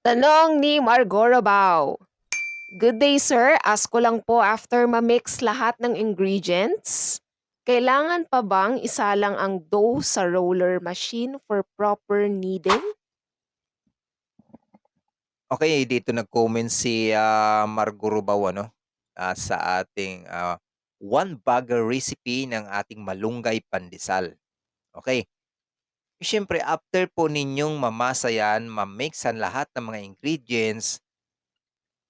Tanong ni Margo Rabao. Good day sir, ask ko lang po after ma-mix lahat ng ingredients, kailangan pa bang isalang ang dough sa roller machine for proper kneading? Okay, dito nag-comment si, ah, Margo Rubao ano, ah, sa ating, ah, one bagger recipe ng ating malunggay pandesal. Okay, Siyempre after po ninyong mamasa yan, ang lahat ng mga ingredients,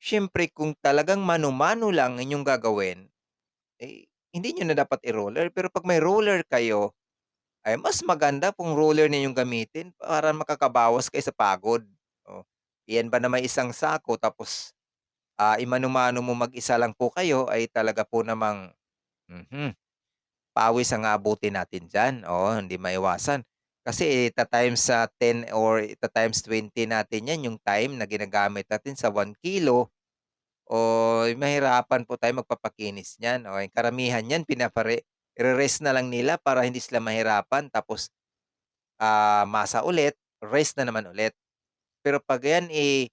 siyempre kung talagang mano-mano lang inyong gagawin, eh, hindi niyo na dapat i-roller. Pero 'pag may roller kayo, ay mas maganda kung roller na inyong gamitin para makakabawas kayo sa pagod. Oh, iyan ba na may isang sako tapos ah, imano-mano mo mag-isa lang po kayo ay talaga po namang, mhm, pawis ang aabutin natin diyan, oo, hindi maiwasan. Kasi ita-times sa 10 or ita-times 20 natin 'yan yung time na ginagamit natin sa 1 kilo o mahirapan po tayo magpapakinis niyan, okey. Karamihan niyan pinapare ire-rest na lang nila para hindi sila mahirapan tapos, ah, masa ulit, rest na naman ulit. Pero 'pag 'yan, eh,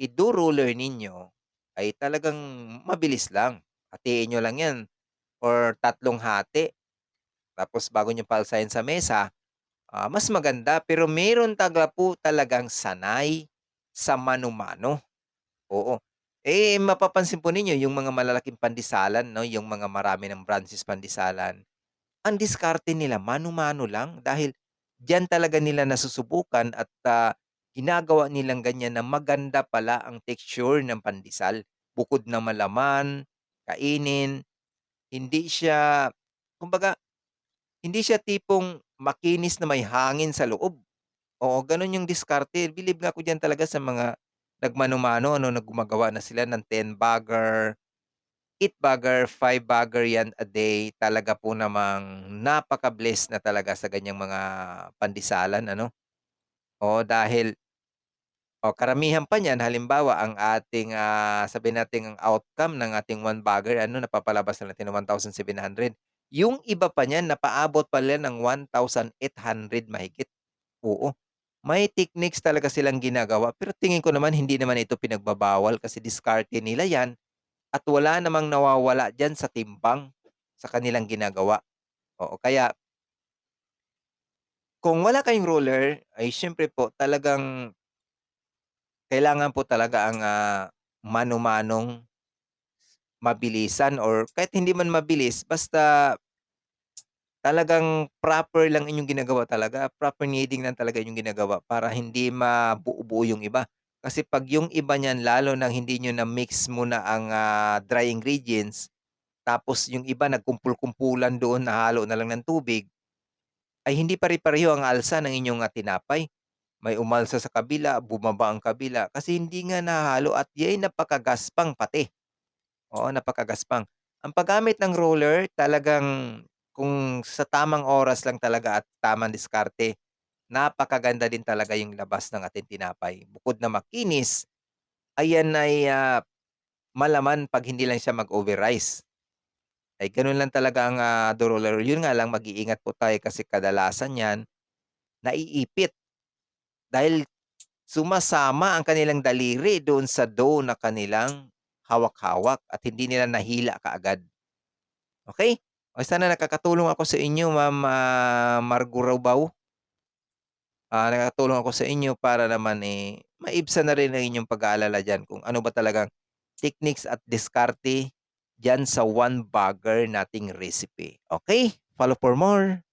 i-do roller ninyo ay talagang mabilis lang. Hatiin niyo lang 'yan or tatlong hati tapos bago niyo paalsahin sa mesa, ah, mas maganda. Pero meron taga po talagang sanay sa mano-mano, oo. Eh, mapapansin po ninyo yung mga malalaking pandesalan 'no, yung mga marami ng branches pandesalan, ang diskarte nila mano-mano lang dahil diyan talaga nila nasusubukan at, ah, ginagawa nilang ganyan na maganda pala ang texture ng pandesal. Bukod na malaman, kainin, hindi siya kumbaga hindi siya tipong makinis na may hangin sa loob. Oo, gano'n yung diskarte. Bilib nga ako diyan talaga sa mga nagmano-mano ano, na gumagawa na sila ng 10 bagger, 8 bagger, 5 bagger 'yan a day. Talaga po namang napaka-bless na talaga sa ganiyang mga pandesalan ano. Oo, dahil o karamihan pa niyan halimbawa ang ating, ah, sabihin nating ang outcome ng ating one bagger ano napapalabas na natin ng 1,700. Yung iba pa niyan napaabot pa nila ng 1,800 mahigit. Oo, may techniques talaga silang ginagawa pero tingin ko naman hindi naman ito pinagbabawal kasi diskarte nila 'yan at wala namang nawawala diyan sa timbang sa kanilang ginagawa. Oo, kaya kung wala kayong roller ay siyempre po talagang kailangan po talaga ang, ah, mano-manong mabilisan or kahit hindi man mabilis basta talagang proper lang inyong ginagawa talaga, proper kneading lang talaga inyong ginagawa para hindi mabuo-buo yung iba. Kasi 'pag yung iba niyan lalo ng hindi niyo na-mix muna ang, ah, dry ingredients, tapos yung iba nagkumpul-kumpulan doon, nahalo na lang ng tubig, ay hindi pare-pareho ang alsa ng inyong, ah, tinapay. May umalsa sa kabila, bumaba ang kabila kasi hindi nga nahahalo at ya'y napakagaspang pati. Oo, napakagaspang. Ang paggamit ng roller talagang kung sa tamang oras lang talaga at tamang diskarte, napakaganda din talaga yung labas ng ating tinapay. Bukod na makinis, ayan ay, ah, malaman 'pag hindi lang siya mag-over-rice. Ay gano'n lang talaga ang, ah, dough roller. Yun nga lang mag-iingat po tayo kasi kadalasan 'yan naiipit dahil sumasama ang kanilang daliri doon sa dough na kanilang hawak-hawak at hindi nila nahila kaagad. Okey? O sana nakakatulong ako sa inyo Ma'am, ah, Margo Raubao. Ah, nakakatulong ako sa inyo para naman, eh, maibsan na rin ang inyong pag-aalala diyan kung ano ba talagang techniques at diskarte diyan sa one bagger nating recipe. Okey? Follow for more.